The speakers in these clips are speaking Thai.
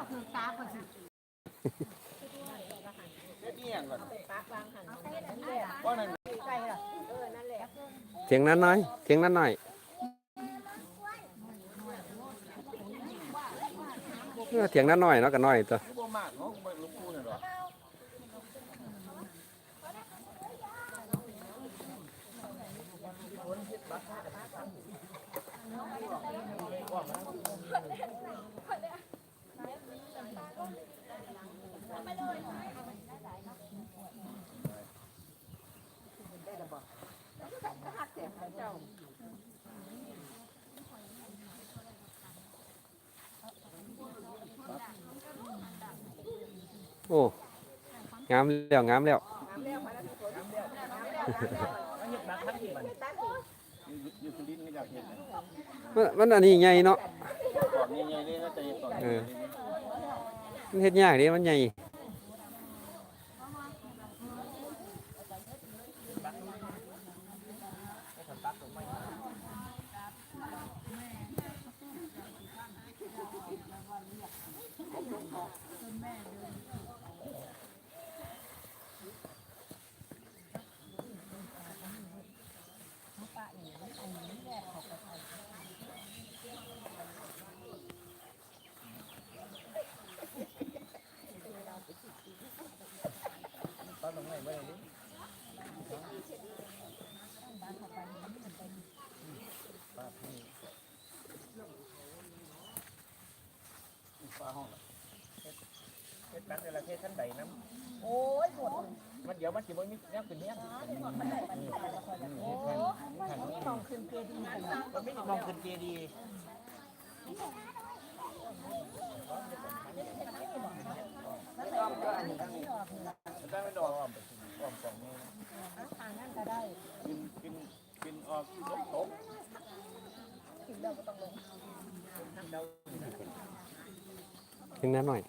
ยวคือตาคนสิเฮ็ดอีหยังนั่นหละเถียงนั้นหน่อยเถียงนั้นหน่อยเออเถียงนั้นหน่อยเนาะกันหน่อยตัว คือบ่มากเนาะบ่ลูกกูนั่นดอก โอ้งามแล้วงามแล้วอยู่อยู่สุรินทร์นี่อยากเฮ็ดนะมันมันอันนี้ใหญ่เนาะเออมันเฮ็ดยากเด้มันใหญ่ เฮ็ดตั้งแต่ละเทศชั้นใดน้โอ้ยปวดำมันเดี๋ยวมันสิบ่มีแนวขึ้นเนี่ยโอ้ยนี่มองขึ้นเกดีย์กันมันไม่มองขึ้นเจดีย์ลองก็อันนี้มันได้ไม่ดอกอ้อมไปอ้อมสองนี่ทางนั้นก็ได้กินกินกินออกตกตกถึงเราก็ต้องลงเถียงนั้นหน่อย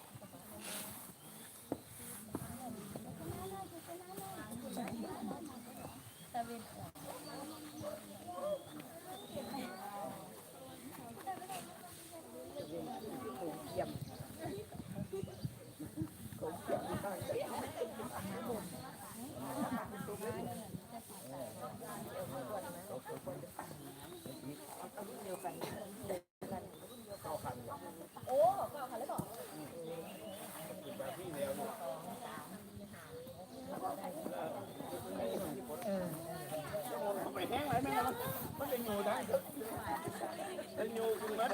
โอ้ก็ค่ะแล้วบอก ไป แห้งไหลแม่มันมันเป็นอยู่ได้เป็นอยู่คือมัน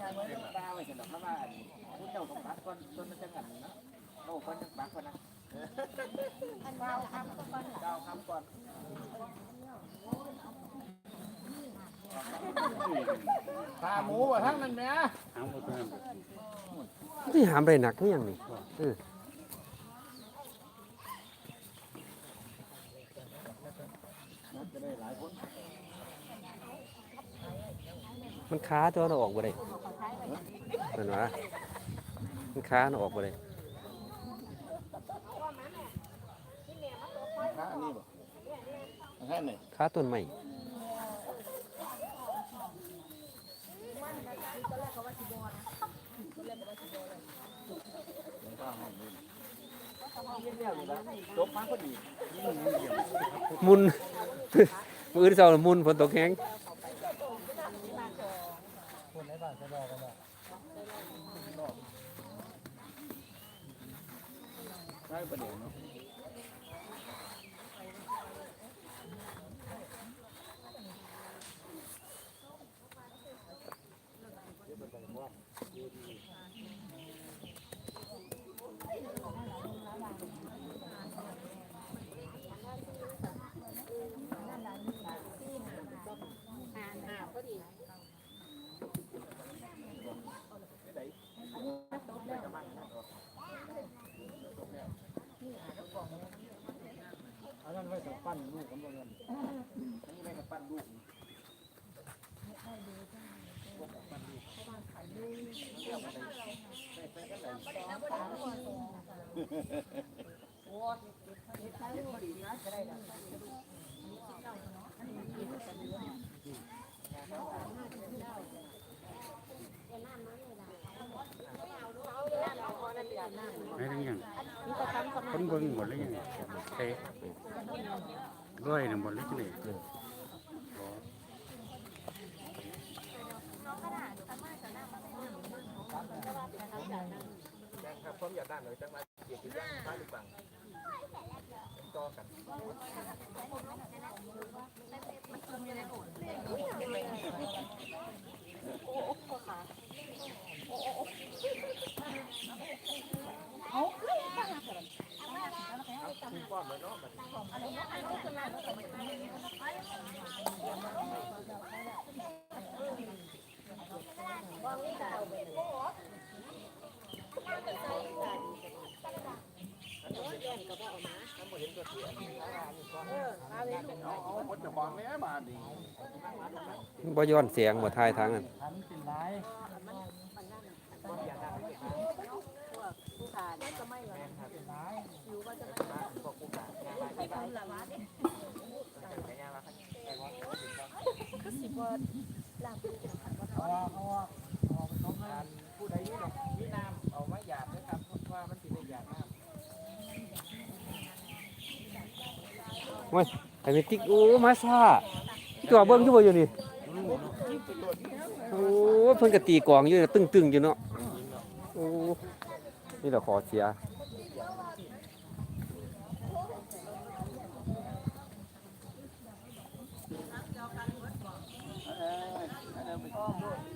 งานไว้ต้องตาไว้เสร็จแล้วเขาว่าอันผู้เจ้าต้องปักก่อนจนมันจะงันนะโอ้คนจะปักก่อนนะอันเก้าคำก่อนเก้าคำก่อนตาหมูว่าทั้งนั้นแม่ที่หามได้หนักนี่ยังนี่เออมันค้าตัวเราออกบ่ได้ นั่นวะมันค้าเราออกบ่ได้ค้าอันนี้บ่แค่ไหนค้าต้นไม้จบมาพอดีมุนมืออื่นเช้ามุนฝนตกแห้ง ได้ประเดี๋ยวเนาะเดี๋ยวมันต้ว่าดี อันนั้นไว้สำปั้นลูกของโงเรียนอันนี้ไว้สำปั้นลูกโอ้ยเด็กเขดีนะจะได้ ม่ได้ยังคนเบิ่งหมดเลยยังเตะด้วยน่ะหมดเลยจังได๋ครับผมอยากได้เลยจังมาเกียรติย่างบ้านหรือเปล่าต่อกัน คนจะบอกแม่มาดิบ่ย้อนเสียงบ่ทายทางนั้นทันเป็นไรผู้ขาเนี่ยก็ไม่หรอกอยู่ว่าจะไม่ใครบ้างละว ว้ยไอ้เมติกโอ้มาซ่าตัวเบิ้งอยู่บ่อยู่นี่โอ้เพิ่นกะตีกองอยู่นตึงๆอยู่เนาะโอ้นี่เราขอเสียเ